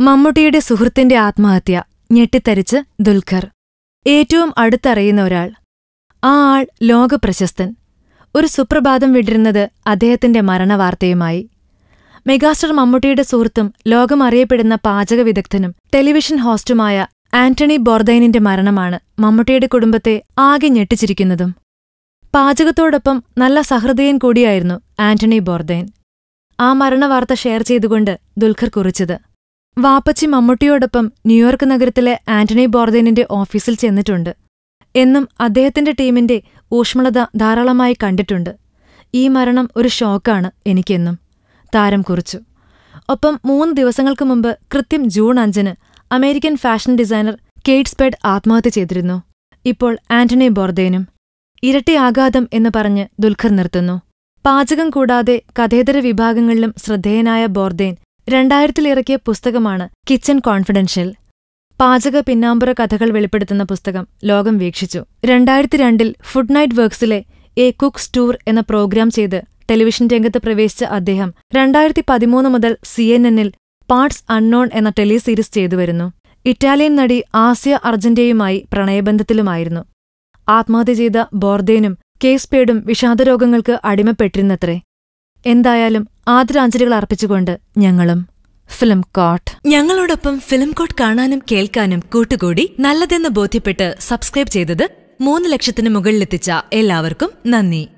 മമ്മൂട്ടിയുടെ സുഹൃത്തിന്റെ ആത്മഹത്യ ഞെട്ടിത്തരിച്ച് ദുൽഖർ. ഏറ്റവും അടുത്തറിയുന്ന ഒരാൾ. ആ ആൾ ലോകപ്രശസ്തൻ. ഒരു സുപ്രഭാതം വിടരുന്നത് അദ്ദേഹത്തിന്റെ മരണവാർത്തയുമായി. മെഗാസ്റ്റർ മമ്മൂട്ടിയുടെ സുഹൃത്തും ലോകം അറിയപ്പെടുന്ന പാചക വിദഗ്ധനും ടെലിവിഷൻ ഹോസ്റ്റുമായ ആന്റണി ബോർദൈനിന്റെ മരണമാണ് മമ്മൂട്ടിയുടെ കുടുംബത്തെ ആകെ ഞെട്ടിച്ചിരിക്കുന്നതും. പാചകത്തോടൊപ്പം നല്ല സഹൃദയൻ കൂടിയായിരുന്നു ആന്റണി ബോർദൈൻ. ആ മരണവാർത്ത ഷെയർ ചെയ്തുകൊണ്ട് ദുൽഖർ കുറിച്ചത്. വാപ്പച്ചി മമ്മൂട്ടിയോടൊപ്പം ന്യൂയോർക്ക് നഗരത്തിലെ ആന്റണി ബോർദേനിന്റെ ഓഫീസിൽ ചെന്നിട്ടുണ്ട്. എന്നും അദ്ദേഹത്തിന്റെ ടീമിന്റെ ഊഷ്മളത ധാരാളമായി കണ്ടിട്ടുണ്ട്. ഈ മരണം ഒരു ഷോക്കാണ് എനിക്കെന്നും താരം കുറിച്ചു. ഒപ്പം മൂന്ന് ദിവസങ്ങൾക്ക് മുമ്പ് കൃത്യം ജൂൺ അഞ്ചിന് American fashion designer Kate Spade ആത്മഹത്യ ചെയ്തിരുന്നു. ഇപ്പോൾ ആന്റണി ബോർദേനും ഇരട്ടി ആഘാതം എന്ന് പറഞ്ഞ് ദുൽഖർ നിർത്തുന്നു. പാചകം കൂടാതെ കഥേതര വിഭാഗങ്ങളിലും ശ്രദ്ധേയനായ ബോർദേൻ രണ്ടായിരത്തിലിറക്കിയ പുസ്തകമാണ് കിച്ചൺ കോൺഫിഡൻഷ്യൽ. പാചക പിന്നാമ്പുറ കഥകൾ വെളിപ്പെടുത്തുന്ന പുസ്തകം ലോകം വീക്ഷിച്ചു. രണ്ടായിരത്തി രണ്ടിൽ ഫുഡ് നൈറ്റ് വർക്സിലെ എ കുക്സ് ടൂർ എന്ന പ്രോഗ്രാം ചെയ്ത് ടെലിവിഷൻ രംഗത്ത് പ്രവേശിച്ച അദ്ദേഹം രണ്ടായിരത്തി പതിമൂന്ന് മുതൽ സി എൻ എന്നിൽ പാർട്സ് അൺനോൺ എന്ന ടെലിസീരീസ് ചെയ്തുവരുന്നു. ഇറ്റാലിയൻ നടി ആസിയ അർജന്റയുമായി പ്രണയബന്ധത്തിലുമായിരുന്നു. ആത്മഹത്യ ചെയ്ത ബോർദേനും കേസ്പേഡും വിഷാദരോഗങ്ങൾക്ക് അടിമപ്പെട്ടിരുന്നത്രേ. എന്തായാലും ആദരാഞ്ജലികൾ അർപ്പിച്ചുകൊണ്ട് ഞങ്ങളും ഫിലിം കോട്ട്. ഞങ്ങളോടൊപ്പം ഫിലിം കോട്ട് കാണാനും കേൾക്കാനും കൂട്ടുകൂടി നല്ലതെന്ന് ബോധ്യപ്പെട്ട് സബ്സ്ക്രൈബ് ചെയ്തത് മൂന്ന് ലക്ഷത്തിന് മുകളിലെത്തിച്ച എല്ലാവർക്കും നന്ദി.